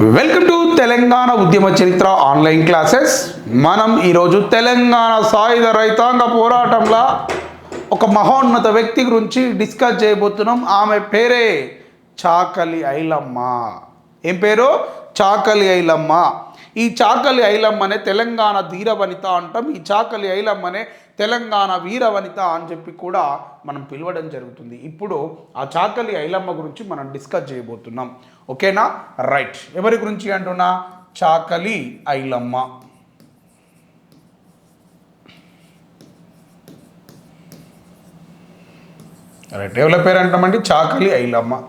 Welcome to Telangana ఉద్యమ చరిత్ర online classes మనం ఈరోజు తెలంగాణ సాయుధ రైతాంగ పోరాటంలో ఒక మహోన్నత వ్యక్తి గురించి డిస్కస్ చేయబోతున్నాం. ఆమె పేరే చాకలి ఐలమ్మ. ఏం పేరు? చాకలి ఐలమ్మ. ఈ చాకలి ఐలమ్మనే తెలంగాణ ధీరవనిత అంటాం ఈ చాకలి ఐలమ్మనే తెలంగాణ వీరవనిత అని చెప్పి కూడా మనం పిలవడం జరుగుతుంది. ఇప్పుడు ఆ చాకలి ఐలమ్మ గురించి మనం డిస్కస్ చేయబోతున్నాం. ఓకేనా? రైట్. ఎవరి గురించి అంటున్నా? చాకలి ఐలమ్మ. రైట్. ఎవరి పేరు అంటామండి? చాకలి ఐలమ్మ.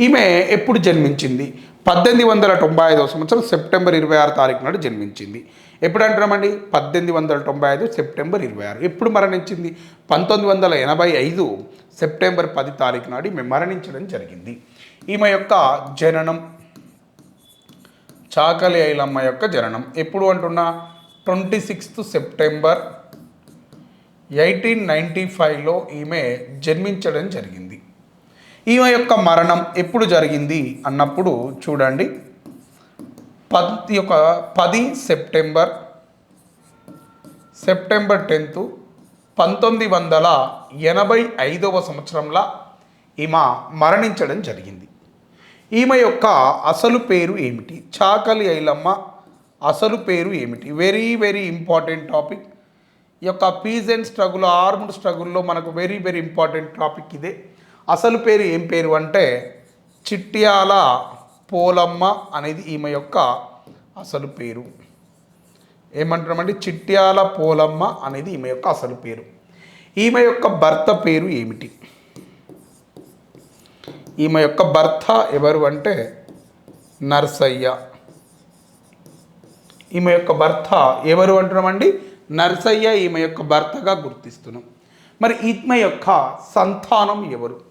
ఈమె ఎప్పుడు జన్మించింది? పద్దెనిమిది వందల తొంభై ఐదవ సంవత్సరం సెప్టెంబర్ ఇరవై ఆరు తారీఖు నాడు జన్మించింది. ఎప్పుడు అంటున్నామండి పద్దెనిమిది వందల తొంభై ఐదు సెప్టెంబర్ ఇరవై ఆరు. ఎప్పుడు మరణించింది? పంతొమ్మిది వందల ఎనభై ఐదు సెప్టెంబర్ పది తారీఖు నాడు ఈమె మరణించడం జరిగింది. ఈమె యొక్క జననం చాకలి ఐలమ్మ యొక్క జననం ఎప్పుడు అంటున్నా? Twenty sixth September eighteen ninety ఫైవ్లో ఈమె జన్మించడం జరిగింది. ఈమె యొక్క మరణం ఎప్పుడు జరిగింది అన్నప్పుడు చూడండి. పది యొక్క పది సెప్టెంబర్ సెప్టెంబర్ టెన్త్ పంతొమ్మిది వందల ఎనభై ఐదవ సంవత్సరంలో ఈమె మరణించడం జరిగింది. ఈమె యొక్క అసలు పేరు ఏమిటి? చాకలి ఐలమ్మ అసలు పేరు ఏమిటి? Very very important topic. ఈ యొక్క పీజెంట్ స్ట్రగుల్ ఆర్మ్డ్ స్ట్రగుల్లో మనకు వెరీ వెరీ ఇంపార్టెంట్ టాపిక్ ఇదే. అసలు పేరు ఏం పేరు అంటే చిట్యాల పోలమ్మ అనేది ఈమె యొక్క అసలు పేరు. ఏమంటున్నామంటే చిట్యాల పోలమ్మ అనేది ఈమె యొక్క అసలు పేరు. ఈమె యొక్క భర్త పేరు ఏమిటి? ఈమె యొక్క భర్త ఎవరు అంటే నర్సయ్య. ఈమె యొక్క భర్త ఎవరు అంటున్నామండి? నర్సయ్య ఈమె యొక్క భర్తగా గుర్తిస్తున్నాం. మరి ఈమె యొక్క సంతానం ఎవరు?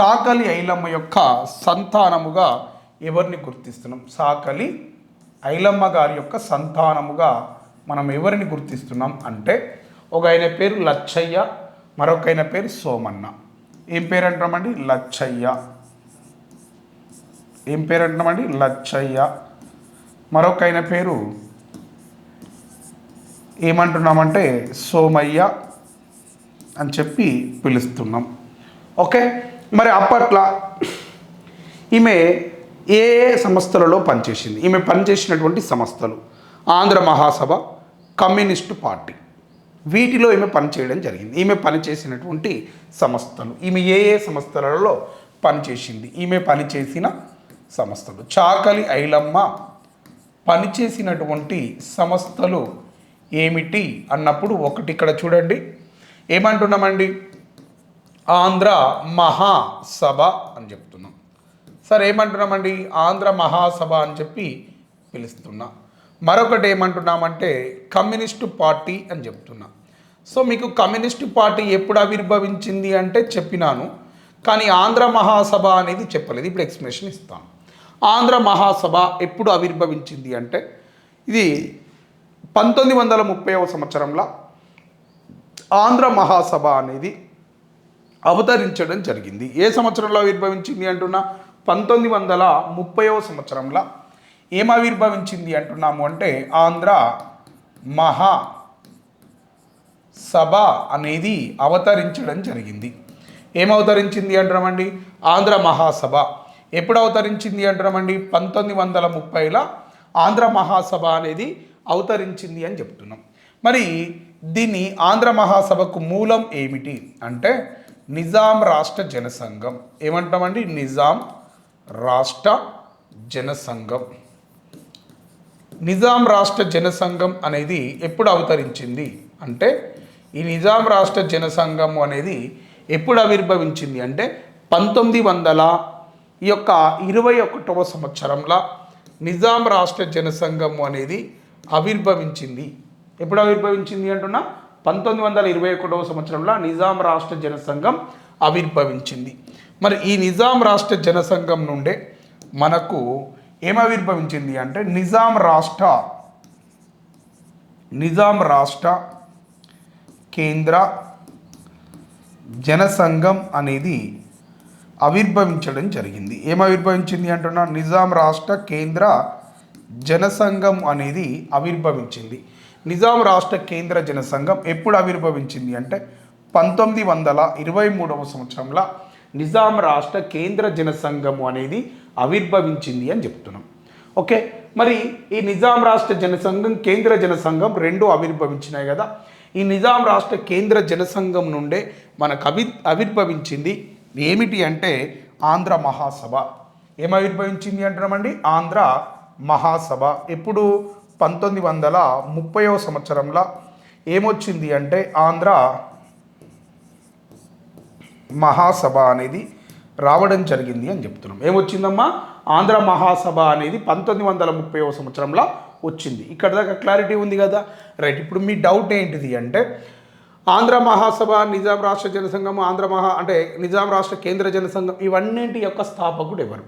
చాకలి ఐలమ్మ యొక్క సంతానముగా ఎవరిని గుర్తిస్తున్నాం? సాకలి ఐలమ్మ గారి యొక్క సంతానముగా మనం ఎవరిని గుర్తిస్తున్నాం అంటే ఒక ఆయన పేరు లచ్చయ్య మరొక ఆయన పేరు సోమన్న. ఏం పేరు అంటున్నామండి లచ్చయ్య. ఏం పేరు అంటున్నామండి లచ్చయ్య. మరొక ఆయన పేరు ఏమంటున్నామంటే సోమయ్య అని చెప్పి పిలుస్తున్నాం. ఓకే? మరి అప్పట్లో ఈమె ఏ ఏ సంస్థలలో పనిచేసింది? ఈమె పనిచేసినటువంటి సంస్థలు ఆంధ్ర మహాసభ కమ్యూనిస్టు పార్టీ. వీటిలో ఈమె పనిచేయడం జరిగింది. ఈమె పనిచేసినటువంటి సంస్థలు. ఈమె ఏ ఏ సంస్థలలో పనిచేసింది? ఈమె పనిచేసిన సంస్థలు. చాకలి ఐలమ్మ పనిచేసినటువంటి సంస్థలు ఏమిటి అన్నప్పుడు ఒకటి ఇక్కడ చూడండి. ఏమంటున్నామండి? ఆంధ్ర మహాసభ అని చెప్తున్నాం. సార్ ఏమంటున్నామండి? ఆంధ్ర మహాసభ అని చెప్పి పిలుస్తున్నా. మరొకటి ఏమంటున్నామంటే కమ్యూనిస్టు పార్టీ అని చెప్తున్నా. సో మీకు కమ్యూనిస్టు పార్టీ ఎప్పుడు ఆవిర్భవించింది అంటే చెప్పినాను కానీ ఆంధ్ర మహాసభ అనేది చెప్పలేదు. ఇప్పుడు ఎక్స్ప్లెనేషన్ ఇస్తాను. ఆంధ్ర మహాసభ ఎప్పుడు ఆవిర్భవించింది అంటే ఇది పంతొమ్మిది వందల ముప్పైవ సంవత్సరంలో ఆంధ్ర మహాసభ అనేది అవతరించడం జరిగింది. ఏ సంవత్సరంలో ఆవిర్భవించింది అంటున్నా? పంతొమ్మిది వందల ముప్పైవ సంవత్సరంలో ఏం ఆవిర్భవించింది అంటున్నాము అంటే ఆంధ్ర మహా సభ అనేది అవతరించడం జరిగింది. ఏం అవతరించింది అంటున్నామండి? ఆంధ్ర మహాసభ. ఎప్పుడు అవతరించింది అంటున్నామండి? పంతొమ్మిది వందల ముప్పైలో ఆంధ్ర మహాసభ అనేది అవతరించింది అని చెప్తున్నాం. మరి దీన్ని ఆంధ్ర మహాసభకు మూలం ఏమిటి అంటే నిజాం రాష్ట్ర జనసంఘం. ఏమంటామండి? నిజాం రాష్ట్ర జనసంఘం. నిజాం రాష్ట్ర జనసంఘం అనేది ఎప్పుడు అవతరించింది? అంటే ఈ నిజాం రాష్ట్ర జనసంఘం అనేది ఎప్పుడు ఆవిర్భవించింది? అంటే పంతొమ్మిది వందల ఈ యొక్క ఇరవై ఒకటవ సంవత్సరంలో నిజాం రాష్ట్ర జనసంఘం అనేది ఆవిర్భవించింది. ఎప్పుడు ఆవిర్భవించింది అంటున్నా? పంతొమ్మిది వందల ఇరవై ఒకటవ సంవత్సరంలో నిజాం రాష్ట్ర జనసంఘం ఆవిర్భవించింది. మరి ఈ నిజాం రాష్ట్ర జనసంఘం నుండే మనకు ఏం ఆవిర్భవించింది అంటే నిజాం రాష్ట్ర నిజాం రాష్ట్ర కేంద్ర జనసంఘం అనేది ఆవిర్భవించడం జరిగింది. ఏం ఆవిర్భవించింది అంటున్నా? నిజాం రాష్ట్ర కేంద్ర జనసంఘం అనేది ఆవిర్భవించింది. నిజాం రాష్ట్ర కేంద్ర జనసంఘం ఎప్పుడు ఆవిర్భవించింది అంటే పంతొమ్మిది వందల ఇరవై మూడవ సంవత్సరంలో నిజాం రాష్ట్ర కేంద్ర జనసంఘము అనేది ఆవిర్భవించింది అని చెప్తున్నాం. ఓకే మరి ఈ నిజాం రాష్ట్ర జనసంఘం కేంద్ర జనసంఘం రెండు ఆవిర్భవించినాయి కదా. ఈ నిజాం రాష్ట్ర కేంద్ర జనసంఘం నుండే మనకు అవి ఆవిర్భవించింది ఏమిటి అంటే ఆంధ్ర మహాసభ. ఏం ఆవిర్భవించింది అంటున్నామండి? ఆంధ్ర మహాసభ. ఎప్పుడు? పంతొమ్మిది వందల ముప్పైవ సంవత్సరంలో ఏమొచ్చింది అంటే ఆంధ్ర మహాసభ అనేది రావడం జరిగింది అని చెప్తున్నాం. ఏమొచ్చిందమ్మా? ఆంధ్ర మహాసభ అనేది పంతొమ్మిది వందల ముప్పైవ సంవత్సరంలో వచ్చింది. ఇక్కడ దాకా క్లారిటీ ఉంది కదా? రైట్ ఇప్పుడు మీ డౌట్ ఏంటిది అంటే ఆంధ్ర మహాసభ నిజాం రాష్ట్ర జనసంఘం ఆంధ్ర మహా అంటే నిజాం రాష్ట్ర కేంద్ర జనసంఘం ఇవన్నింటి యొక్క స్థాపకుడు ఎవరు?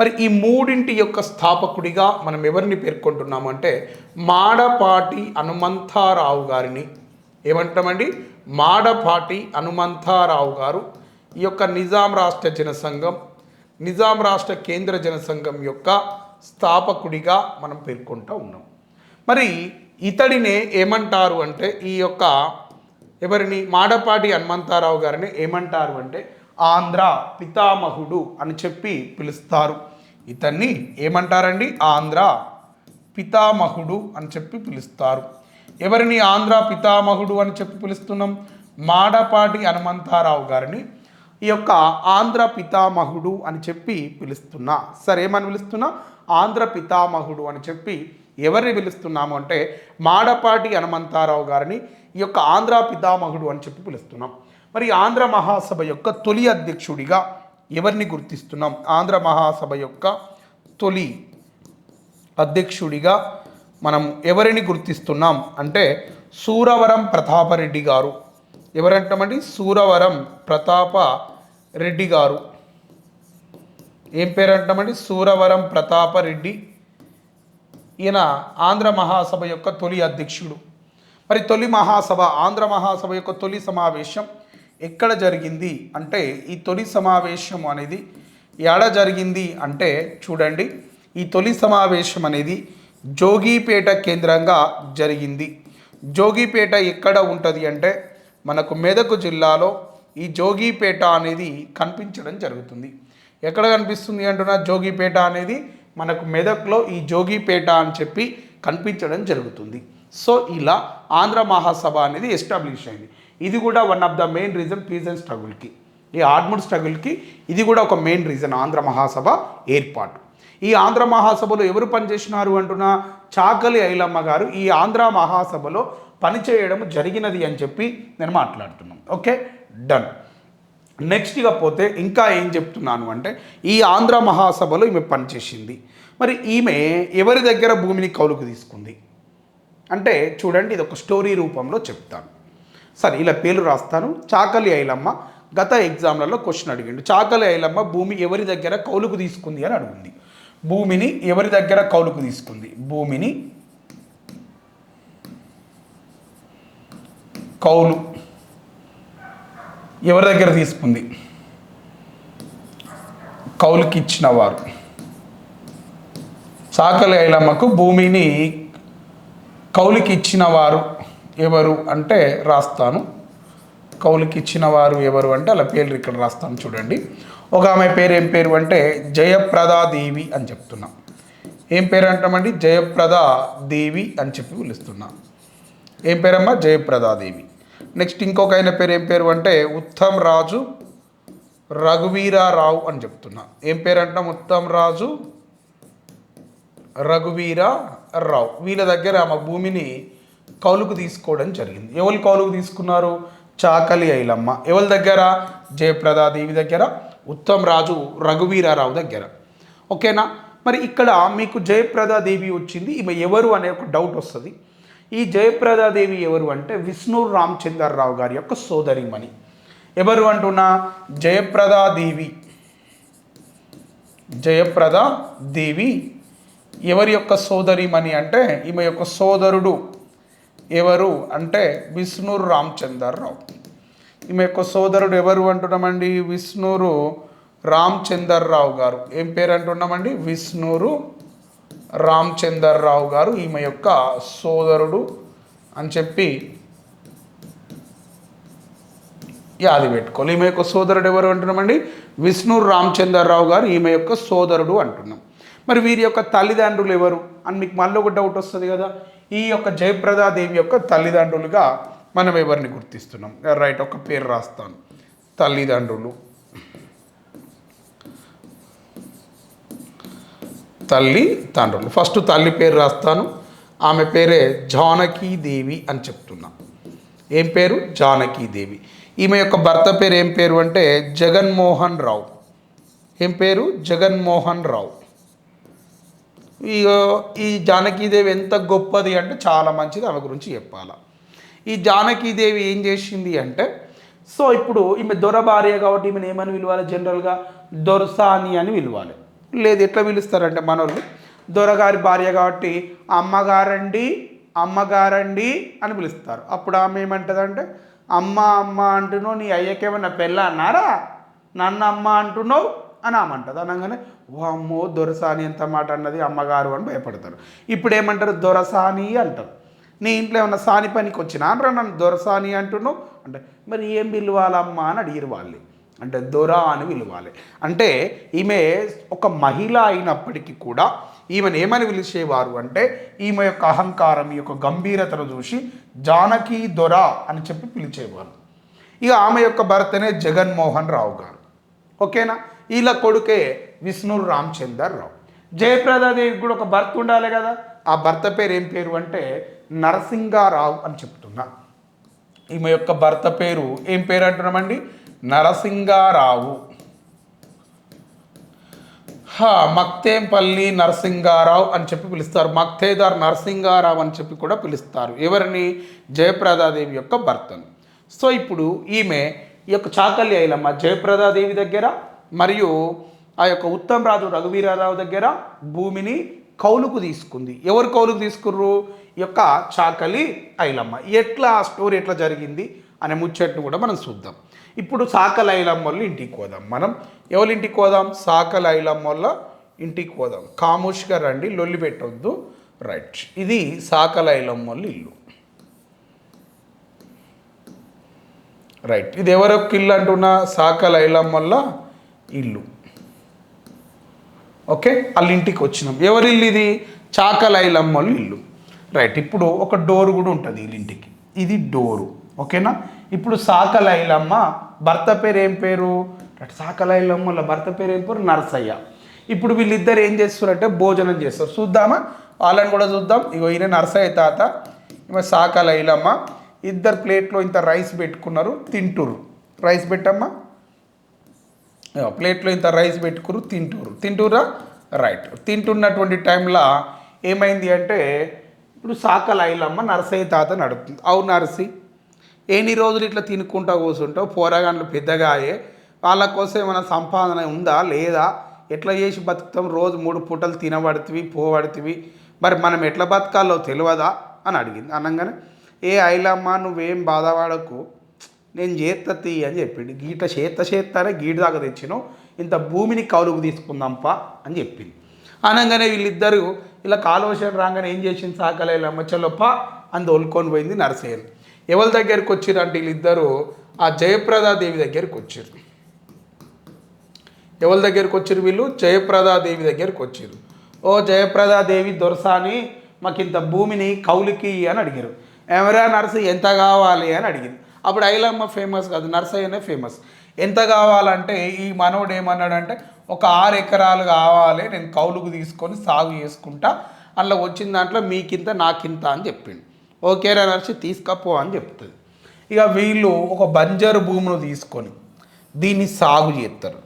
మరి ఈ మూడింటి యొక్క స్థాపకుడిగా మనం ఎవరిని పేర్కొంటున్నాము అంటే మాడపాటి హనుమంతారావు గారిని. ఏమంటామండి? మాడపాటి హనుమంతారావు గారు ఈ యొక్క నిజాం రాష్ట్ర జనసంఘం నిజాం రాష్ట్ర కేంద్ర జనసంఘం యొక్క స్థాపకుడిగా మనం పేర్కొంటూ ఉన్నాం. మరి ఇతడినే ఏమంటారు అంటే ఈ యొక్క ఎవరిని? మాడపాటి హనుమంతారావు గారిని ఏమంటారు అంటే ఆంధ్ర పితామహుడు అని చెప్పి పిలుస్తారు. ఇతన్ని ఏమంటారండి? ఆంధ్ర పితామహుడు అని చెప్పి పిలుస్తారు. ఎవరిని ఆంధ్ర పితామహుడు అని చెప్పి పిలుస్తున్నాం? మాడపాటి హనుమంతారావు గారిని. ఈ యొక్క ఆంధ్ర పితామహుడు అని చెప్పి పిలుస్తున్నా. సరే ఏమని పిలుస్తున్నా? ఆంధ్ర పితామహుడు అని చెప్పి ఎవరిని పిలుస్తున్నాము అంటే మాడపాటి హనుమంతారావు గారిని ఈ యొక్క ఆంధ్ర పితామహుడు అని చెప్పి పిలుస్తున్నాం. మరి ఆంధ్ర మహాసభ యొక్క తొలి అధ్యక్షుడిగా ఎవరిని గుర్తిస్తున్నాం? ఆంధ్ర మహాసభ యొక్క తొలి అధ్యక్షుడిగా మనం ఎవరిని గుర్తిస్తున్నాం అంటే సూరవరం ప్రతాపరెడ్డి గారు. ఎవరంటామండి? సూరవరం ప్రతాప రెడ్డి గారు. ఏం పేరు అంటామండి సూరవరం ప్రతాపరెడ్డి. ఈయన ఆంధ్ర మహాసభ యొక్క తొలి అధ్యక్షుడు. మరి తొలి మహాసభ ఆంధ్ర మహాసభ యొక్క తొలి సమావేశం ఎక్కడ జరిగింది అంటే ఈ తొలి సమావేశం అనేది ఎడ జరిగింది అంటే చూడండి ఈ తొలి సమావేశం అనేది జోగిపేట కేంద్రంగా జరిగింది. జోగిపేట ఎక్కడ ఉంటుంది అంటే మనకు మెదక్ జిల్లాలో ఈ జోగిపేట అనేది కనిపించడం జరుగుతుంది. ఎక్కడ కనిపిస్తుంది అంటున్నా జోగిపేట అనేది మనకు మెదక్లో ఈ జోగిపేట అని చెప్పి కనిపించడం జరుగుతుంది. సో ఇలా ఆంధ్ర మహాసభ అనేది ఎస్టాబ్లిష్ అయింది. ఇది కూడా one of the main reason peace and స్ట్రగుల్కి ఈ ఆర్మూడ్ స్ట్రగుల్కి ఇది కూడా ఒక మెయిన్ రీజన్ ఆంధ్ర మహాసభ ఏర్పాటు. ఈ ఆంధ్ర మహాసభలో ఎవరు పనిచేసినారు అంటున్నా చాకలి ఐలమ్మ గారు ఈ ఆంధ్ర మహాసభలో పనిచేయడం జరిగినది అని చెప్పి నేను మాట్లాడుతున్నాను. ఓకే? డన్ నెక్స్ట్ ఇక పోతే ఇంకా ఏం చెప్తున్నాను అంటే ఈ ఆంధ్ర మహాసభలో ఈమె పనిచేసింది. మరి ఈమె ఎవరి దగ్గర భూమిని కౌలుకు తీసుకుంది? అంటే చూడండి ఇది ఒక స్టోరీ రూపంలో చెప్తాను. సరే ఇలా పేర్లు రాస్తాను. చాకలి ఐలమ్మ గత ఎగ్జామ్లలో క్వశ్చన్ అడిగిండు. చాకలి ఐలమ్మ భూమి ఎవరి దగ్గర కౌలుకు తీసుకుంది అని అడిగింది. భూమిని ఎవరి దగ్గర కౌలుకు తీసుకుంది? భూమిని కౌలు ఎవరి దగ్గర తీసుకుంది? కౌలుకి ఇచ్చిన వారు. చాకలి ఐలమ్మకు భూమిని కౌలుకి ఇచ్చిన వారు ఎవరు అంటే రాస్తాను. కౌలుకి ఇచ్చిన వారు ఎవరు అంటే అలా పేర్లు ఇక్కడ రాస్తాను చూడండి. ఒక ఆమె పేరు ఏం పేరు అంటే జయప్రదా దేవి అని చెప్తున్నాం. ఏం పేరు అంటామండి? జయప్రదా దేవి అని చెప్పి పిలుస్తున్నా. ఏం పేరమ్మా? జయప్రదాదేవి నెక్స్ట్ ఇంకొక ఆయన పేరు ఏం పేరు అంటే ఉత్తమ్ రాజు రఘువీరారావు అని చెప్తున్నా. ఏం పేరు అంటాం? ఉత్తమ్ రాజు రఘువీర రావు. వీళ్ళ దగ్గర ఆమె భూమిని కౌలుకు తీసుకోవడం జరిగింది. ఎవరు కౌలుకు తీసుకున్నారు? చాకలి ఐలమ్మ. ఎవరి దగ్గర? జయప్రదాదేవి దగ్గర. ఉత్తమ్ రాజు రఘువీరారావు దగ్గర. ఓకేనా? మరి ఇక్కడ మీకు జయప్రదాదేవి వచ్చింది. ఈమె ఎవరు అనే ఒక డౌట్ వస్తుంది. ఈ జయప్రదాదేవి ఎవరు అంటే విష్ణు రామచంద్రరావు గారి యొక్క సోదరిమణి. ఎవరు అంటున్నా? జయప్రదాదేవి జయప్రద దేవి. ఎవరి యొక్క సోదరిమణి అంటే ఈమె యొక్క సోదరుడు. ఎవరు అంటే విష్ణూరు రామచందర్రావు. ఈమె యొక్క సోదరుడు ఎవరు అంటున్నామండి? విష్ణూరు రామచందర్రావు గారు. ఏం పేరు అంటున్నామండి? విష్ణూరు రామచందర్రావు గారు ఈమె యొక్క సోదరుడు అని చెప్పి యాది పెట్టుకోవాలి. ఈమె యొక్క సోదరుడు ఎవరు అంటున్నామండి? విష్ణు రామచంద్రరావు గారు ఈమె యొక్క సోదరుడు అంటున్నాం. మరి వీరి యొక్క తల్లిదండ్రులు ఎవరు? అని మీకు మళ్ళీ ఒక డౌట్ వస్తుంది కదా. ఈ యొక్క జయప్రదాదేవి యొక్క తల్లిదండ్రులుగా మనం ఎవరిని గుర్తిస్తున్నాం? రైట్ ఒక పేరు రాస్తాను. తల్లిదండ్రులు. తల్లి తండ్రులు ఫస్ట్ తల్లి పేరు రాస్తాను. ఆమె పేరే జానకీదేవి అని చెప్తున్నా. ఏం పేరు? జానకీదేవి. ఈమె యొక్క భర్త పేరు ఏం పేరు అంటే జగన్మోహన్ రావు. ఏం పేరు? జగన్మోహన్ రావు. ఈ ఈ జానకీదేవి ఎంత గొప్పది అంటే చాలా మంచిది ఆమె గురించి చెప్పాల. ఈ జానకీదేవి ఏం చేసింది అంటే సో ఇప్పుడు ఈమె దొర భార్య కాబట్టి ఈమెను ఏమని పిలవాలి జనరల్గా దొరసాని అని పిలవాలి లేదు ఎట్లా పిలుస్తారంటే మనోళ్ళు దొరగారి భార్య కాబట్టి అమ్మగారండి అమ్మగారండి అని పిలుస్తారు. అప్పుడు ఆమె ఏమంటుందంటే అమ్మ అమ్మ అంటున్నావు నీ అయ్యకేమన్నా పెళ్ళ అన్నారా? నన్ను అమ్మ అంటున్నావు అని ఆమంటది అనగానే వామ్మో అమ్మో దొరసాని ఎంత మాట అన్నది అమ్మగారు అని భయపడతారు. ఇప్పుడు ఏమంటారు దొరసాని అంటారు. నీ ఇంట్లో ఏమన్నా సాని పనికి వచ్చినా అనరా నన్ను దొరసాని అంటున్నావు? అంటే మరి ఏం పిలవాలమ్మా అని అడిగిరు వాళ్ళు. అంటే దొర అని పిలవాలి అంటే ఈమె ఒక మహిళ అయినప్పటికీ కూడా ఈమెను ఏమని పిలిచేవారు అంటే ఈమె యొక్క అహంకారం ఈ యొక్క గంభీరతను చూసి జానకి దొర అని చెప్పి పిలిచేవారు. ఇక ఆమె యొక్క భర్తనే జగన్మోహన్ రావు గారు. ఓకేనా? వీళ్ళ కొడుకే విష్ణు రామచందర్ రావు. జయప్రదాదేవికి కూడా ఒక భర్త ఉండాలి కదా. ఆ భర్త పేరు ఏం పేరు అంటే నరసింగారావు అని చెప్తున్నా. ఈమె యొక్క భర్త పేరు ఏం పేరు అంటున్నామండి? నరసింగారావు. హా మక్తేంపల్లి నరసింగారావు అని చెప్పి పిలుస్తారు. మక్తేదార్ నరసింగారావు అని చెప్పి కూడా పిలుస్తారు. ఎవరిని? జయప్రదాదేవి యొక్క భర్తను. సో ఇప్పుడు ఈమె ఈ యొక్క చాకల్య ఐలమ్మ జయప్రదాదేవి దగ్గర మరియు ఆ యొక్క ఉత్తమరాజు రఘువీరారావు దగ్గర భూమిని కౌలుకు తీసుకుంది. ఎవరు కౌలుకు తీసుకుర్రు? ఈ యొక్క చాకలి ఐలమ్మ. ఎట్లా ఆ స్టోరీ ఎట్లా జరిగింది అనే ముచ్చట్ను కూడా మనం చూద్దాం. ఇప్పుడు సాకల ఐలమ్మ ఇంటికి పోదాం మనం. ఎవరి ఇంటికి పోదాం? సాకల ఐలమ్మ ఇంటికి పోదాం. కాముష్గా రండి లొల్లి పెట్టొద్దు. రైట్. ఇది సాకల ఐలమ్మ వాళ్ళ ఇల్లు. రైట్. ఇది ఎవరొక్క ఇల్లు అంటున్నా సాకల ఐలమ్మ వల్ల ఇల్లు. ఓకే? వాళ్ళ ఇంటికి వచ్చినాం. ఎవరి ఇల్లు ఇది? చాకల ఇల్లు. రైట్ ఇప్పుడు ఒక డోర్ కూడా ఉంటుంది వీళ్ళింటికి ఇది డోరు. ఓకేనా? ఇప్పుడు సాకలైలమ్మ భర్త పేరు ఏం పేరు సాకలైలమ్మల వాళ్ళ భర్త పేరు ఏం పేరు? నరసయ్య. ఇప్పుడు వీళ్ళిద్దరు ఏం చేస్తారంటే భోజనం చేస్తారు. చూద్దామా? వాళ్ళని కూడా చూద్దాం. ఇగో ఈయన నరసయ్య తాత ఈమె సాకలైలమ్మ. ఇద్దరు ప్లేట్లో ఇంత రైస్ పెట్టుకున్నారు తింటురు రైస్ పెట్టమ్మా. ప్లేట్లో ఇంత రైస్ పెట్టుకురు తింటురు తింటురా రైట్. తింటున్నటువంటి టైంలో ఏమైంది అంటే ఇప్పుడు సాకల ఐలమ్మ నరసయ్య తాత నడుపుతుంది. అవును నరసి ఎన్ని రోజులు ఇట్లా తినుకుంటా కూర్చుంటావు పోరగాన్లు పెద్దగా అయ్యే వాళ్ళ కోసం ఏమైనా సంపాదన ఉందా? లేదా? ఎట్లా చేసి బతుకుతాం? రోజు మూడు పూటలు తినబడుతుంది పోబడుతుంది మరి మనం ఎట్లా బతకాలో తెలియదా అని అడిగింది. అనగానే ఏ ఐలమ్మ నువ్వేం బాధపడకు. నేను చేత్తతి అని చెప్పిండు. గీట చేత్త చేత్తనే గీట దాకా తెచ్చినావు ఇంత భూమిని కౌలుకు తీసుకుందాంపా అని చెప్పింది అనగానే వీళ్ళిద్దరూ ఇలా కాలువశం రాగానే ఏం చేసింది సాకలేలమ్మ చల్లొప్ప అని తోలుకొని పోయింది నరసేను. ఎవరి దగ్గరికి వచ్చిర్రు అంటే వీళ్ళిద్దరూ ఆ జయప్రదాదేవి దగ్గరికి వచ్చారు ఎవరి దగ్గరికి వచ్చారు వీళ్ళు? జయప్రదాదేవి దగ్గరికి వచ్చారు ఓ జయప్రదాదేవి దొరసాని మాకు ఇంత భూమిని కౌలికి అని అడిగారు ఎవరా నర్సు ఎంత కావాలి అని అడిగింది. అప్పుడు ఐలమ్మ ఫేమస్ కాదు నర్సయ్యనే ఫేమస్ ఎంత కావాలంటే ఈ మనోడు ఏమన్నాడంటే ఒక ఆరు ఎకరాలు కావాలి నేను కౌలుకు తీసుకొని సాగు చేసుకుంటా అందులో వచ్చిన దాంట్లో మీకింత నాకింత అని చెప్పిండు. ఓకేరా నర్సి తీసుకపో అని చెప్తుంది. ఇక వీళ్ళు ఒక బంజరు భూమిని తీసుకొని దీన్ని సాగు చేస్తారు.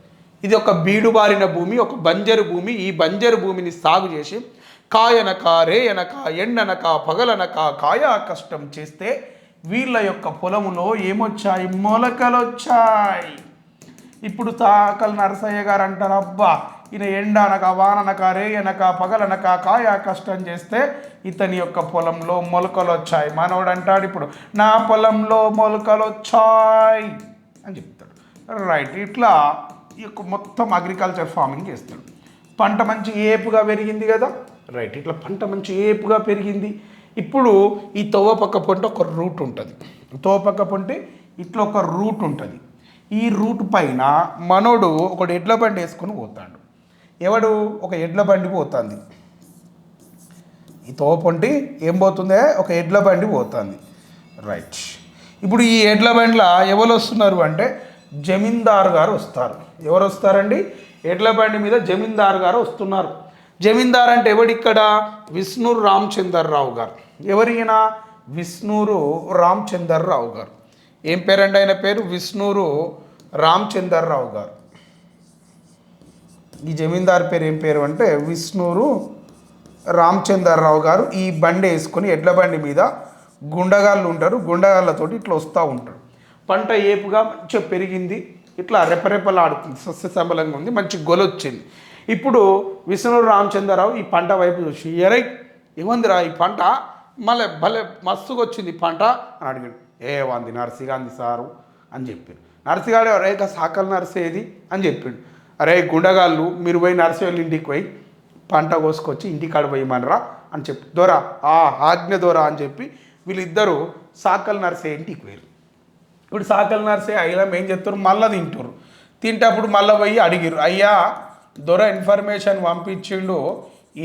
ఇది ఒక బీడుబారిన భూమి ఒక బంజరు భూమి. ఈ బంజరు భూమిని సాగు చేసి కాయనక రేయనక ఎండనక పగలనక కాయా కష్టం చేస్తే వీళ్ళ యొక్క పొలములో ఏమొచ్చాయి? మొలకలు వచ్చాయి ఇప్పుడు తాకల్ నరసయ్య గారు అంటారు అబ్బా ఈయన ఎండ అనక వాననక రేయనక పగలనక కాయా కష్టం చేస్తే ఇతని యొక్క పొలంలో మొలకలు వచ్చాయి మనోడు అంటాడు ఇప్పుడు నా పొలంలో మొలకలు వచ్చాయి అని చెప్తాడు. రైట్ ఇట్లా ఈ యొక్క మొత్తం అగ్రికల్చర్ ఫార్మింగ్ చేస్తాడు. పంట మంచి ఏపుగా పెరిగింది కదా? రైట్ ఇట్లా పంట మంచి ఏపుగా పెరిగింది. ఇప్పుడు ఈ తోవ పక్క పొంటి ఒక రూట్ ఉంటుంది. తోవ పక్క పొంటి ఇట్లా ఒక రూట్ ఉంటుంది. ఈ రూట్ పైన మనోడు ఒకడు ఎడ్ల బండి వేసుకొని పోతాడు. ఎవడు? ఒక ఎడ్ల బండి పోతుంది. ఈ తోవ పొంటి ఏం పోతుందే? ఒక ఎడ్ల బండి పోతుంది. రైట్ ఇప్పుడు ఈ ఎడ్ల బండిలో ఎవరు వస్తున్నారు అంటే జమీందార్ గారు వస్తారు. ఎవరు వస్తారండి? ఎడ్ల బండి మీద జమీందార్ గారు వస్తున్నారు. జమీందార్ అంటే ఎవడిక్కడ రామచందర్ రావు గారు. ఎవరైనా విష్ణూరు రామచందర్రావు గారు. ఏం పేరండి ఆయన పేరు? విష్ణూరు రామచందర్రావు గారు. ఈ జమీందారు పేరు ఏం పేరు అంటే విష్ణూరు రామచందర్రావు గారు. ఈ బండి వేసుకొని ఎడ్ల బండి మీద గుండగాళ్ళు ఉంటారు. గుండగాళ్ళతోటి ఇట్లా వస్తూ ఉంటాడు పంట ఏపుగా మంచిగా పెరిగింది. ఇట్లా రెపరెపలాడుతుంది. సస్యశ్యామలంగా ఉంది. మంచి గొలొచ్చింది ఇప్పుడు విష్ణు రామచంద్రరావు ఈ పంట వైపు చూసి ఎరై ఏమందిరా ఈ పంట? మళ్ళీ భలే మస్తుగా వచ్చింది పంట. అని అడిగాడు. ఏ వంది నర్సిగాంది సారు అని చెప్పాడు. నర్సిగాడు అరే సాకలు నర్సేది అని చెప్పిండు. అరే గుండగాళ్ళు మీరు పోయి నర్సి వాళ్ళ ఇంటికి పోయి పంట కోసుకొచ్చి ఇంటికాడ పోయమనరా అని చెప్పి దొర ఆ ఆజ్ఞ దొర అని చెప్పి వీళ్ళిద్దరూ సాకల్ నర్సే ఇంటికి పోయారు ఇప్పుడు సాకల్ నర్సే అయ్యలం ఏం చెప్తారు మళ్ళీ తింటారు తింటప్పుడు మళ్ళీ పోయి అడిగిరు అయ్యా దొర ఇన్ఫర్మేషన్ పంపించిండు.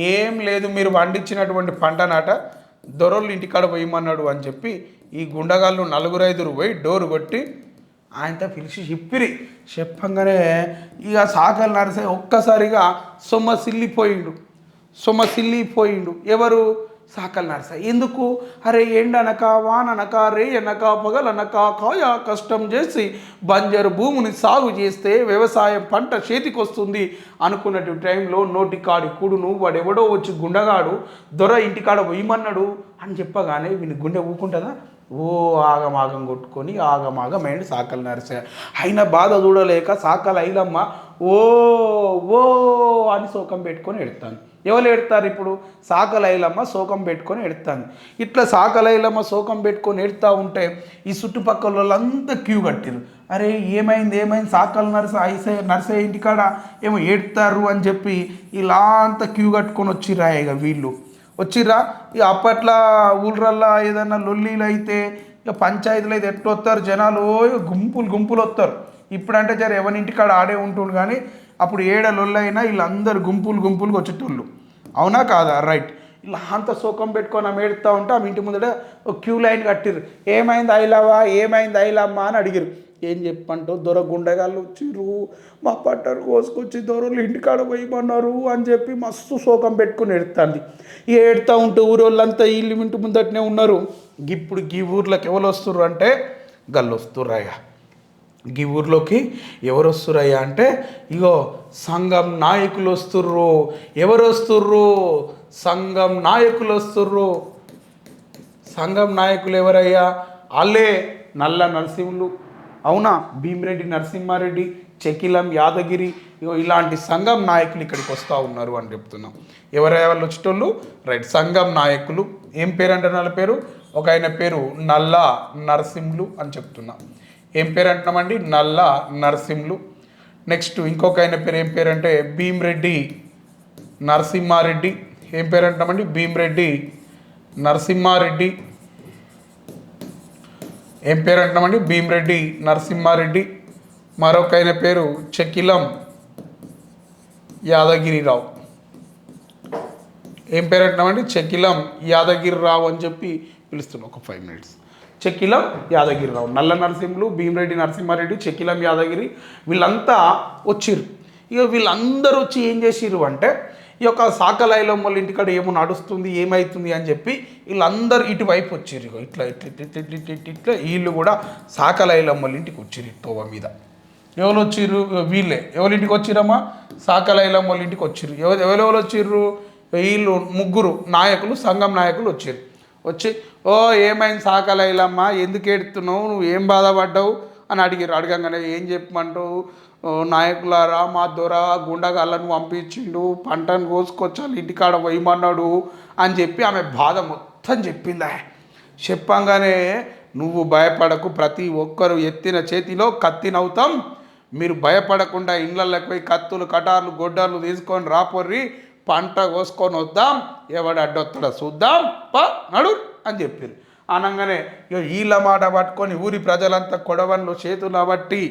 ఏం లేదు మీరు పండించినటువంటి పంట నాట దొరలు ఇంటికాడ పోయమన్నాడు అని చెప్పి ఈ గుండగాళ్ళు నలుగురు ఐదుగురు పోయి డోరు కొట్టి ఆయనతో పిలిచి చెప్పిరి. చెప్పంగానే ఇక సాకలు నరసే ఒక్కసారిగా సొమ్మ సిల్లిపోయిండు. సొమ్మ సిల్లిపోయిండు. ఎవరు? సాకల్ నరస ఎందుకు? అరే ఎండనక వాననక రే అనక పగలనక కాయ కష్టం చేసి బంజరు భూమిని సాగు చేస్తే వ్యవసాయం పంట చేతికొస్తుంది అనుకున్నటువంటి అనుకున్నట్టు టైంలో నోటికాడి కూడును వాడెవడో వచ్చి గుండగాడు దొర ఇంటికాడ పోయమన్నాడు అని చెప్పగానే వీని గుండె ఊకుంటుందా? ఓ ఆగమాగం కొట్టుకొని ఆగమాగమైంది సాకలు నరిసా అయిన బాధ చూడలేక సాకలు ఐలమ్మ ఓ ఓ అని శోకం పెట్టుకొని ఎడతాను ఎవరు ఎడతారు ఇప్పుడు? సాకలైలమ్మ శోకం పెట్టుకొని ఎడతాను ఇట్లా సాకలైలమ్మ శోకం పెట్టుకొని ఎడతా ఉంటే ఈ చుట్టుపక్కల వాళ్ళంతా క్యూ కట్టారు అరే ఏమైంది ఏమైంది? సాకల నర్స ఐసే నర్సే ఇంటికాడ ఏమో ఏడుతారు అని చెప్పి ఇలా అంతా క్యూ కట్టుకొని వచ్చిరా ఇక వీళ్ళు. వచ్చిర్రా? ఇక అప్పట్లో ఊళ్ళల్లో ఏదన్నా లొల్లీలు అయితే ఇక పంచాయతీలు అయితే ఎట్లా వస్తారు జనాలు గుంపులు గుంపులు వస్తారు ఇప్పుడంటే జర ఎవరి ఇంటికాడ ఆడే ఉంటుండు కానీ అప్పుడు ఏడలొల్లైనా వీళ్ళందరు వీళ్ళందరూ గుంపులు గుంపులుగా వచ్చేటోళ్ళు. అవునా కాదా? రైట్ ఇలా అంత శోకం పెట్టుకొని ఆమె ఏడుతూ ఉంటే ఆమె ఇంటి ముందట ఒక క్యూ లైన్ కట్టిర్రు. ఏమైంది అయిలావా ఏమైంది ఐలమ్మ అని అడిగిరు ఏం చెప్పంటో దొర గుండెగాళ్ళు వచ్చిర్రు. మా పట్టరు కోసుకొచ్చి దొరలు ఇంటికాడ పోయమన్నారు అని చెప్పి మస్తు శోకం పెట్టుకుని ఎడుతుంది ఏడుతూ ఉంటే ఊరోళ్ళంతా ఇల్లు ఇంటి ముందటనే ఉన్నారు. ఇప్పుడు ఈ ఊర్లోకి ఎవరు వస్తుర్రు అంటే గల్లు వస్తుర్రయ్యా ఈ ఊర్లోకి ఎవరు వస్తురయ్యా అంటే ఇగో సంఘం నాయకులు వస్తుర్రు ఎవరు వస్తుర్రు సంఘం నాయకులు వస్తుర్రు సంఘం నాయకులు ఎవరయ్యా అల్లే నల్ల నరసింహులు. అవునా? భీమిరెడ్డి నరసింహారెడ్డి చెకిలం యాదగిరి ఇగో ఇలాంటి సంఘం నాయకులు ఇక్కడికి వస్తూ ఉన్నారు అని చెప్తున్నాం. ఎవరయ్యా వాళ్ళు వచ్చేటోళ్ళు? రైట్ సంఘం నాయకులు. ఏం పేరు అంటారు వాళ్ళ పేరు? ఒక ఆయన పేరు నల్ల నరసింహులు అని చెప్తున్నాం. ఏం పేరు అంటున్నామండి నల్ల నరసింహులు. నెక్స్ట్ ఇంకొక ఆయన పేరు ఏం పేరు అంటే భీమరెడ్డి నరసింహారెడ్డి. ఏం పేరు అంటున్నామండి భీమరెడ్డి నరసింహారెడ్డి. ఏం పేరు అంటున్నామండి భీమరెడ్డి నరసింహారెడ్డి. మరొక ఆయన పేరు చకిలం యాదగిరిరావు. ఏం పేరు అంటున్నామండి చకిలం యాదగిరిరావు అని చెప్పి పిలుస్తున్నాం. ఒక ఫైవ్ మినిట్స్. చెక్కిలం యాదగిరిరావు నల్ల నరసింహులు భీమరెడ్డి నరసింహారెడ్డి చెక్కిలం యాదగిరి వీళ్ళంతా వచ్చిర్రు. ఇక వీళ్ళందరూ వచ్చి ఏం చేసిర్రు అంటే ఈ యొక్క సాకలైలం వాళ్ళ ఇంటికాడ ఏమో నడుస్తుంది ఏమవుతుంది అని చెప్పి వీళ్ళందరూ ఇటువైపు వచ్చిర్రు. ఇగో ఇట్లా ఇట్లా ఇట్లా ఇట్లా ఇట్లా ఇట్లా వీళ్ళు కూడా సాకలైలం వాళ్ళ ఇంటికి వచ్చిర్రు తోవ మీద. ఎవరు వచ్చిర్రు? వీళ్ళే. ఎవరింటికి వచ్చిరమ్మా సాకలైలం వాళ్ళ ఇంటికి వచ్చిర్రు. ఎవరు ఎవరెవరు వచ్చిర్రు? వీళ్ళు ముగ్గురు నాయకులు సంఘం నాయకులు వచ్చిర్రు. వచ్చి ఓ ఏమైంది సాకలైలమ్మా ఎందుకు ఏడుతున్నావు నువ్వు ఏం బాధపడ్డావు? అని అడిగారు అడగంగానే ఏం చెప్పమంటావు? ఓ నాయకులారా మా దొర గుండగాళ్ళను పంపించిండు పంటను కోసుకొచ్చాలి ఇంటికాడ పోయమన్నాడు అని చెప్పి ఆమె బాధ మొత్తం చెప్పిందా. చెప్పంగానే నువ్వు భయపడకు ప్రతి ఒక్కరు ఎత్తిన చేతిలో కత్తినవుతాం మీరు భయపడకుండా ఇళ్ళకి పోయి కత్తులు కటార్లు గొడ్డర్లు తీసుకొని రాపొర్రి. పంట కోసుకొని వద్దాం ఎవడు అడ్డొత్తడా చూద్దాం పా నడు అని చెప్పారు అనగానే ఇక వీళ్ళ మాట పట్టుకొని ఊరి ప్రజలంతా కొడవన్లు చేతుల బట్టి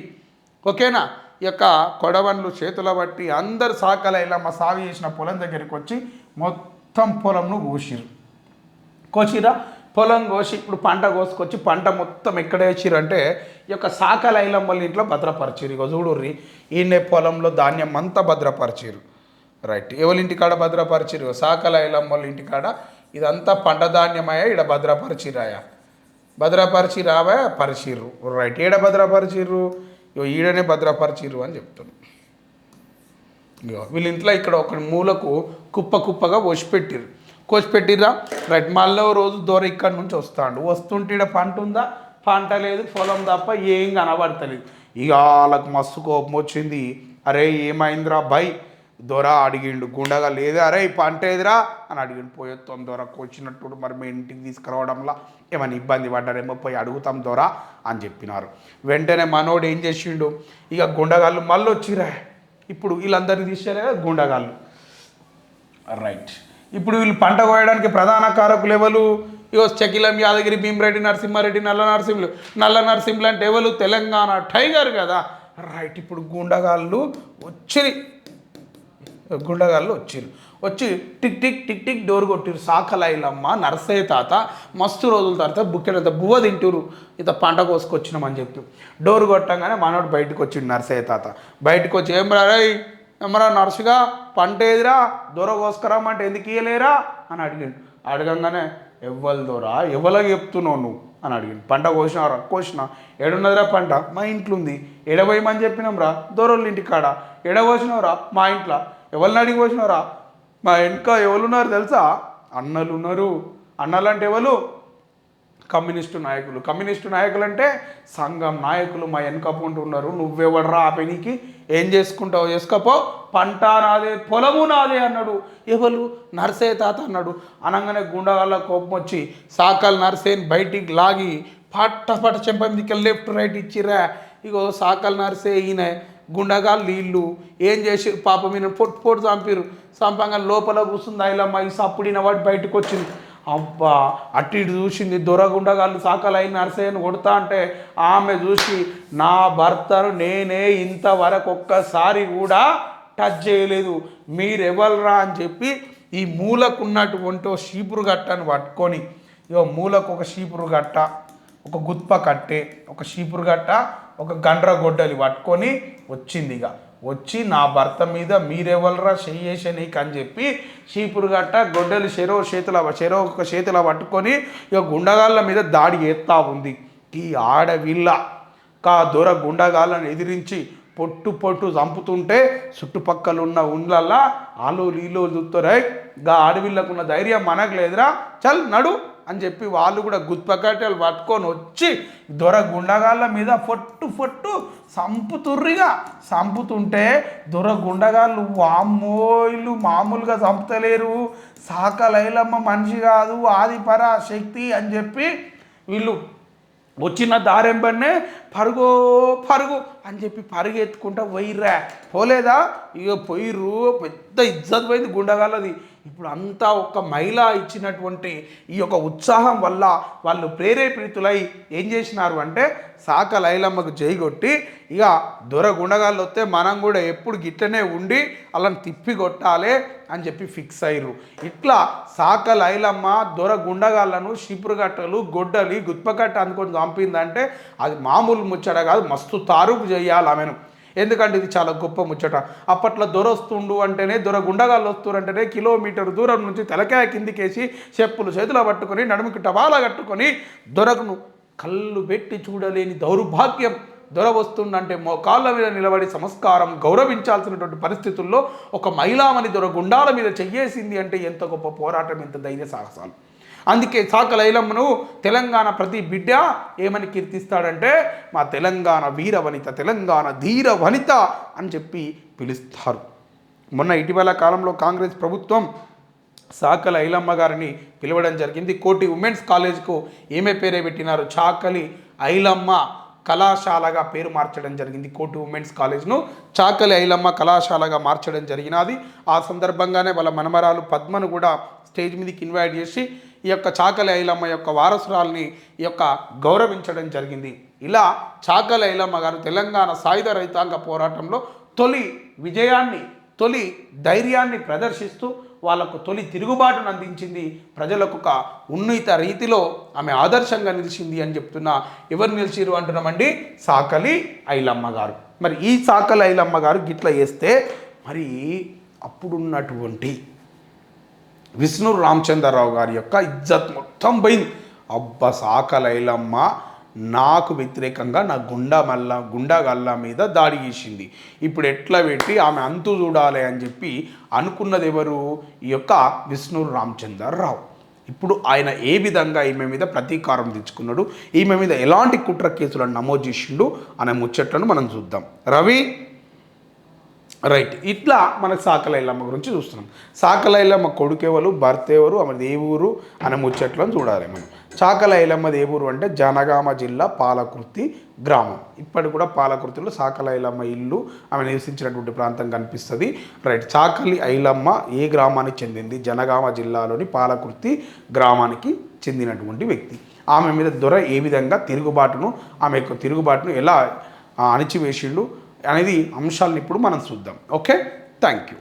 ఓకేనా? ఈ యొక్క కొడవన్లు చేతుల బట్టి అందరు సాకల మా సాగు చేసిన పొలం దగ్గరికి వచ్చి మొత్తం పొలంను కోసిరు కోసిరా పొలం కోసి ఇప్పుడు పంట కోసుకొచ్చి పంట మొత్తం ఎక్కడ వేసిరు అంటే ఈ యొక్క సాకల వాళ్ళ ఇంట్లో భద్రపరిచిరు ఇక చూడుర్రి ఈయన పొలంలో ధాన్యం అంతా భద్రపరిచిరు రైట్ ఎవరింటి కాడ భద్రపరిచిరు సాకల ఐలం వాళ్ళ ఇంటి కాడ ఇదంతా పండధాన్యమయ్యా ఇక్కడ భద్రపరిచిరాయా భద్రపరిచి రావా పరిచిర్రు. రైట్ ఏడ భద్రపరిచిర్రు? ఇగో ఈడనే భద్రపరిచిర్రు అని చెప్తున్నాను ఇగో వీళ్ళ ఇంట్లో ఇక్కడ ఒక మూలకు కుప్ప కుప్పగా కోసిపెట్టిర్రు. కోసిపెట్టిర్రా? రైట్ మళ్ళీ రోజు దూర ఇక్కడి నుంచి వస్తాడు. వస్తుంటే ఈడ పంట ఉందా? పంట లేదు. పొలం తప్ప ఏం కనబడతలేదు. ఇక వాళ్ళకు మస్తు కోపం వచ్చింది. అరే ఏమైందిరా బై దొర అడిగిండు గుండగా లేదా అరే పంట ఏదిరా? అని అడిగిండు. పోయే దొరకు వచ్చినట్టు మరి మీ ఇంటికి తీసుకురావడంలో ఏమైనా ఇబ్బంది పడ్డారేమో పోయి అడుగుతాం దొర అని చెప్పినారు. వెంటనే మనోడు ఏం చేసిండు ఇక గుండగాళ్ళు మళ్ళీ వచ్చిరా ఇప్పుడు వీళ్ళందరినీ తీసారే గుండగాళ్ళు. రైట్. ఇప్పుడు వీళ్ళు పంట కోయడానికి ప్రధాన కారకులు ఎవరు? ఇగో చకిలం యాదగిరి భీమరెడ్డి నరసింహారెడ్డి నల్ల నరసింహులు. నల్ల నరసింహులు అంటే ఎవరు? తెలంగాణ టైగర్ కదా. రైట్. ఇప్పుడు గుండగాళ్ళు వచ్చి గుండగాళ్ళు వచ్చిర్రు. వచ్చి tick tick tick tick door కొట్టిరు సాకలైలమ్మ Narsaiah తాత మస్తు రోజుల తర్వాత బుక్కెనంత బువ్వ తింటురు ఇంత పంట కోసుకొచ్చినామని చెప్పి. డోర్ కొట్టంగానే మనోడు బయటకు వచ్చిండు నర్సయ్య తాత. బయటకు వచ్చి ఏం రా ఏమరా నర్సుగా? పంట ఏదిరా? దూర కోసుకురామంటే ఎందుకు ఇయ్యలేరా? అని అడిగిండు. అడగంగానే ఎవ్వరు దూరా? ఎవరికి చెప్తున్నావు నువ్వు? అని అడిగిండు. పంట కోసినారా? కోసిన. ఎడున్నదిరా పంట? మా ఇంట్లో ఉంది. ఎడబోయమని చెప్పినాం రా. దూరోళ్ళ ఇంటి కాడ ఎడ కోసినవరా మా ఇంట్లో. ఎవరిని అడిగి పోసినారా మా వెనుక ఎవరున్నారు తెలుసా? అన్నలు ఉన్నారు అన్నలు అంటే ఎవరు? కమ్యూనిస్టు నాయకులు. కమ్యూనిస్టు నాయకులు అంటే సంఘం నాయకులు మా వెనక ఉన్నారు నువ్వెవడరా ఆ పెనికి? ఏం చేసుకుంటావు చేసుకోపో. పంట నాదే పొలము నాదే అన్నాడు. ఎవరు? నర్సే తాత అన్నాడు. అనగానే గుండగాళ్ళ కోపం వచ్చి సాకల్ నర్సేని బయటికి లాగి పట్ట పట్ట చెంప మీదకి లెఫ్ట్ రైట్ ఇచ్చిరా ఇగో సాకల్ నర్సే ఈయన. గుండగా నీళ్ళు ఏం చేసి పాపం మీరు పొట్టు పొట్టు చంపారు చంపంగా లోపల కూర్చుంది అయిలమ్మ ఈ సప్పుడిన వాటి బయటకు వచ్చింది. అబ్బా అటు ఇటు చూసింది దొరగుండగాళ్ళు సాకలు అయిన నర్సయ్యను కొడతా అంటే ఆమె చూసి నా భర్తను నేనే ఇంతవరకు ఒక్కసారి కూడా టచ్ చేయలేదు. మీరెవరురా? అని చెప్పి ఈ మూలకు ఉన్నటువంటి ఓ షీపురు గట్టను పట్టుకొని ఇగో మూలకు ఒక షీపురు గట్ట ఒక గుత్ప కట్టే ఒక షీపురు గట్ట ఒక గండ్ర గొడ్డలి పట్టుకొని వచ్చింది ఇక వచ్చి నా భర్త మీద మీరెవలరా చెయ్యేసే నీకు అని చెప్పి చీపురు గట్ట గొడ్డలు చెరో చేతుల చెరో ఒక చేతుల పట్టుకొని ఇక గుండగాళ్ళ మీద దాడి చేస్తా ఉంది. ఈ ఆడవిల్ల కా దొర గుండగాళ్ళని ఎదిరించి పొట్టు పొట్టు చంపుతుంటే చుట్టుపక్కల ఉన్న ఉండ్లల్లా ఆలోలు ఈలోలు చూస్తారే గా ఆడవిళ్ళకున్న ధైర్యం మనకు లేదురా. చల్ నడు. అని చెప్పి వాళ్ళు కూడా గుత్పకట్టెలు పట్టుకొని వచ్చి దొర గుండగాళ్ళ మీద ఫొట్టు ఫొట్టు సంపుతుర్రిగా సంపుతుంటే దొర గుండగాళ్ళు వామ్మోయిలు మామూలుగా చంపుతలేరు సాకలైలమ్మ మనిషి కాదు ఆదిపర శక్తి అని చెప్పి వీళ్ళు వచ్చిన దారెంబన్నే పరుగో పరుగు అని చెప్పి పరుగెత్తుకుంటా పోయిర్రా. పోలేదా? ఇక పోయిర్రు పెద్ద ఇజ్జత్ పోయింది గుండగాలది ఇప్పుడు అంతా ఒక మహిళ ఇచ్చినటువంటి ఈ యొక్క ఉత్సాహం వల్ల వాళ్ళు ప్రేరేపితులై ఏం చేసినారు అంటే సాక లైలమ్మకు చేయగొట్టి ఇక దొర గుండగాళ్ళు వస్తే మనం కూడా ఎప్పుడు గిట్టనే ఉండి వాళ్ళని తిప్పి కొట్టాలి అని చెప్పి ఫిక్స్ అయ్యారు ఇట్లా సాక లైలమ్మ దొర గుండగాళ్ళను షిపురుగట్టలు గొడ్డలి గుత్పకట్ట అనుకొని చంపిందంటే అది మామూలు ముచ్చట కాదు మస్తు తారుపు చేయాలి ఆమెను. ఎందుకంటే ఇది చాలా గొప్ప ముచ్చట. అప్పట్లో దొర వస్తుండు అంటేనే దొర గుండగాళ్ళు వస్తుండంటేనే కిలోమీటర్ దూరం నుంచి తెలకాయ కిందికేసి చెప్పులు చేతిలో పట్టుకొని నడుముకి టవాలా కట్టుకొని దొరకను కళ్ళు పెట్టి చూడలేని దౌర్భాగ్యం. దొర వస్తుందంటే మోకాళ్ళ మీద నిలబడి సంస్కారం గౌరవించాల్సినటువంటి పరిస్థితుల్లో ఒక మహిళామణి దొర గుండాల మీద చెయ్యేసింది అంటే ఎంత గొప్ప పోరాటం ఎంత ధైర్య సాహసాలు. అందుకే సాకలైలమ్మను తెలంగాణ ప్రతి బిడ్డ ఏమని కీర్తిస్తాడంటే మా తెలంగాణ వీర వనిత తెలంగాణ ధీర వనిత అని చెప్పి పిలుస్తారు. మొన్న ఇటీవల కాలంలో కాంగ్రెస్ ప్రభుత్వం సాకల ఐలమ్మ గారిని పిలవడం జరిగింది. కోటి ఉమెన్స్ కాలేజ్కు ఏమే పేరే పెట్టినారు? చాకలి ఐలమ్మ కళాశాలగా పేరు మార్చడం జరిగింది. కోటి ఉమెన్స్ కాలేజ్ను చాకలి ఐలమ్మ కళాశాలగా మార్చడం జరిగినది. ఆ సందర్భంగానే వాళ్ళ మనమరాలు పద్మను కూడా స్టేజ్ మీదకి ఇన్వైట్ చేసి ఈ యొక్క చాకలి ఐలమ్మ యొక్క వారసురాల్ని ఈ యొక్క గౌరవించడం జరిగింది. ఇలా చాకలి ఐలమ్మ గారు తెలంగాణ సాయుధ రైతాంగ పోరాటంలో తొలి విజయాన్ని తొలి ధైర్యాన్ని ప్రదర్శిస్తూ వాళ్ళకు తొలి తిరుగుబాటును అందించింది. ప్రజలకు ఒక ఉన్నత రీతిలో ఆమె ఆదర్శంగా నిలిచింది అని చెప్తున్న. ఎవరు నిలిచిరు అంటున్నామండి? సాకలి ఐలమ్మ గారు. మరి ఈ సాకలి ఐలమ్మ గారు గిట్ల వేస్తే మరి అప్పుడున్నటువంటి విష్ణు రామచంద్రరావు గారి యొక్క ఇజ్జత్ మొత్తం పోయింది. అబ్బ సాకలైలమ్మ నాకు వ్యతిరేకంగా నా గుండా మల్ల గుండా గల్ల మీద దాడి చేసింది. ఇప్పుడు ఎట్లా పెట్టి ఆమె అంతు చూడాలి అని చెప్పి అనుకున్నది ఎవరు? ఈ యొక్క విష్ణు రామచంద్రరావు. ఇప్పుడు ఆయన ఏ విధంగా ఈమె మీద ప్రతీకారం తెచ్చుకున్నాడు? ఈమె మీద ఎలాంటి కుట్ర కేసులను నమోదు చేసిండు? అనే ముచ్చట్లను మనం చూద్దాం. రవి? రైట్ ఇట్లా మనకు సాకలైలమ్మ గురించి చూస్తున్నాం. సాకలైలమ్మ కొడుకెవరు భర్త ఎవరు ఆమె దేవురు అనే ముచ్చట్లను చూడాలి మనం. సాకలైలమ్మ ఊరు అంటే జనగామ జిల్లా పాలకుర్తి గ్రామం. ఇప్పటి కూడా పాలకుర్తిలో సాకలైలమ్మ ఇల్లు ఆమె నివసించినటువంటి ప్రాంతం కనిపిస్తుంది. రైట్ చాకలి ఐలమ్మ ఏ గ్రామానికి చెందింది? జనగామ జిల్లాలోని పాలకుర్తి గ్రామానికి చెందినటువంటి వ్యక్తి. ఆమె మీద దొర ఏ విధంగా తిరుగుబాటును ఆమె యొక్క తిరుగుబాటును ఎలా ఆ, అణిచివేసిండు? అనేది అంశాలను ఇప్పుడు మనం చూద్దాం. ఓకే? Thank you